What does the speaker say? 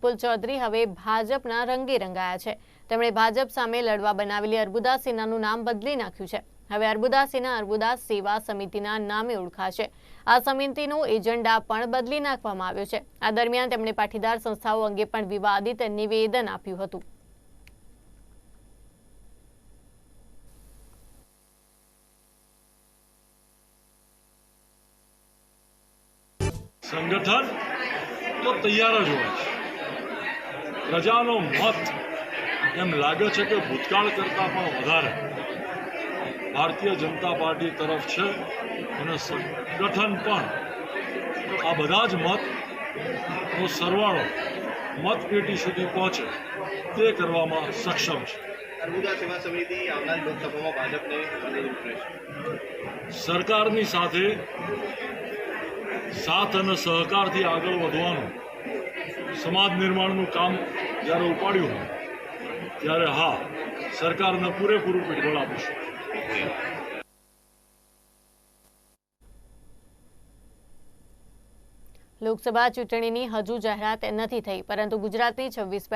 પુલ ચૌધરી હવે ભાજપના રંગે રંગાયા છે. તેમણે ભાજપ સામે લડવા બનાવેલી અર્બુદા સેનાનું નામ બદલી નાખ્યું છે. હવે અર્બુદા સેના અર્બુદા સેવા સમિતિના નામે ઓળખાશે. આ સમિતિનો એજન્ડા પણ બદલી નાખવામાં આવ્યો છે. આ દરમિયાન તેમણે પાટીદાર સંસ્થાઓ અંગે પણ વિવાદિત નિવેદન આપ્યું હતું. સંગઠન તો તૈયાર જ હોય છે. પ્રજાનો મત એમ લાગે છે કે ભૂતકાળ કરતાં પણ વધારે. ભારતીય જનતા પાર્ટી તરફ છે અને સંગઠન પણ. આ બધા જ મતનો સરવાળો મતપેટી સુધી પહોંચે તે કરવામાં સક્ષમ છે. સરકારની સાથે સાથ અને સહકારથી આગળ વધવાનું સમાજ નિર્માણનું કામ જ્યારે ઉપાડ્યું, ત્યારે હા, સરકારને પૂરેપૂરું પીઠબળ આપીશું. લોકસભા ચૂંટણીની હજુ જાહેરાત નથી થઈ, પરંતુ ગુજરાતની છવ્વીસ